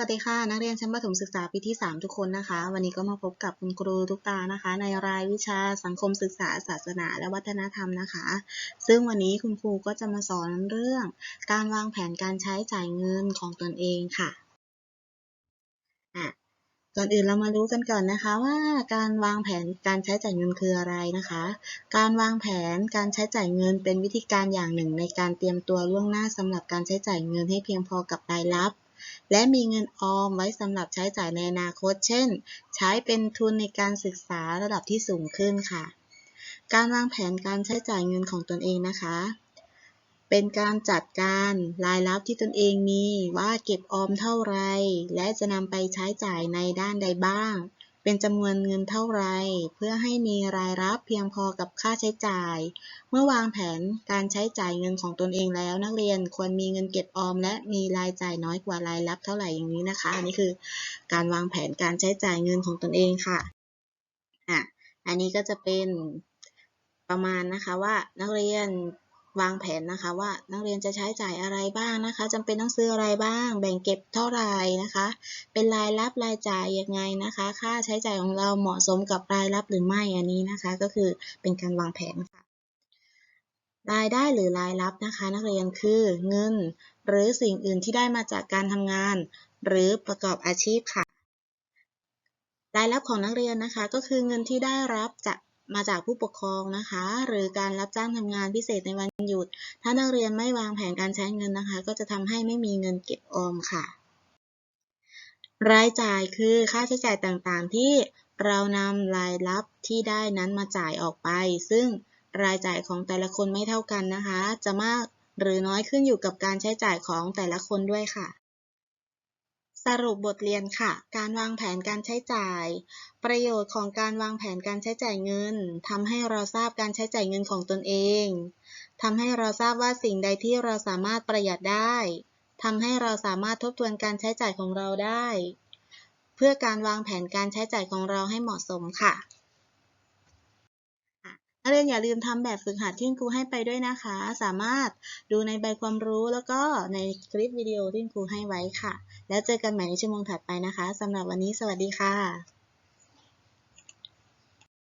สวัสดีค่ะ นักเรียนชั้นประถมศึกษาปีที่ 3 ทุกคนนะคะ วันนี้ก็มาพบกับคุณครูทุกตานะคะ ในรายวิชาสังคมศึกษา ศาสนา และวัฒนธรรมนะคะ ซึ่งวันนี้คุณครูก็จะมาสอนเรื่อง การวางแผนการใช้จ่ายเงินของตนเองค่ะอะก่อนอื่นเรามารู้กันก่อนนะคะว่าการวางแผนการใช้จ่ายเงินคืออะไรนะคะ การวางแผนการใช้จ่ายเงินเป็นวิธีการอย่างหนึ่งในการเตรียมตัวล่วงหน้าสำหรับการใช้จ่ายเงินให้เพียงพอกับรายรับ และมีเงินออมไว้สำหรับใช้จ่ายในอนาคต เช่น ใช้เป็นทุนในการศึกษาระดับที่สูงขึ้นค่ะ การวางแผนการใช้จ่ายเงินของตนเองนะคะ เป็นการจัดการรายรับที่ตนเองมีว่าเก็บออมเท่าไร และจะนำไปใช้จ่ายในด้านใดบ้าง เป็นจำนวนเงินเท่าไร เพื่อให้มีรายรับเพียงพอกับค่าใช้จ่าย เมื่อวางแผนการใช้จ่ายเงินของตนเองแล้ว นักเรียนควรมีเงินเก็บออม และมีรายจ่ายน้อยกว่ารายรับเท่าไหร่อย่างนี้นะคะ อันนี้คือการวางแผนการใช้จ่ายเงินของตนเองค่ะอะอันนี้ก็จะเป็นประมาณนะคะว่านักเรียน วางแผนนะคะว่านักเรียนจะใช้จ่ายอะไรบ้างนะคะจำเป็นต้องซื้ออะไรบ้าง แบ่งเก็บเท่าไหร่นะคะ เป็นรายรับรายจ่ายยังไงนะคะ ค่าใช้จ่ายของเราเหมาะสมกับรายรับหรือไม่อันนี้นะคะ ก็คือเป็นการวางแผนค่ะ รายได้หรือรายรับนะคะ นักเรียนคือเงิน หรือสิ่งอื่นที่ได้มาจากการทำงาน หรือประกอบอาชีพค่ะ รายรับของนักเรียนนะคะ ก็คือเงินที่ได้รับจาก มาจากผู้ปกครองนะคะ หรือการรับจ้างทำงานพิเศษในวันหยุด ถ้านักเรียนไม่วางแผนการใช้เงินนะคะ ก็จะทำให้ไม่มีเงินเก็บออมค่ะ รายจ่ายคือค่าใช้จ่ายต่างๆ ที่เรานำรายรับที่ได้นั้นมาจ่ายออกไป ซึ่งรายจ่ายของแต่ละคนไม่เท่ากันนะคะ จะมากหรือน้อยขึ้นอยู่กับการใช้จ่ายของแต่ละคนด้วยค่ะ สรุปบทเรียนค่ะ การวางแผนการใช้จ่าย ประโยชน์ของการวางแผนการใช้จ่ายเงินทำให้เราทราบการใช้จ่ายเงินของตนเองทำให้เราทราบว่าสิ่งใดที่เราสามารถประหยัดได้ทำให้เราสามารถทบทวนการใช้จ่ายของเราได้ เพื่อการวางแผนการใช้จ่ายของเราให้เหมาะสมค่ะ นักเรียนอย่าลืมทำแบบฝึกหัดที่ครูให้ไปด้วยนะคะ สามารถดูในใบความรู้แล้วก็ในคลิปวิดีโอที่ครูให้ไว้ค่ะ แล้วเจอกันใหม่ในชั่วโมงถัดไปนะคะสำหรับวันนี้สวัสดีค่ะ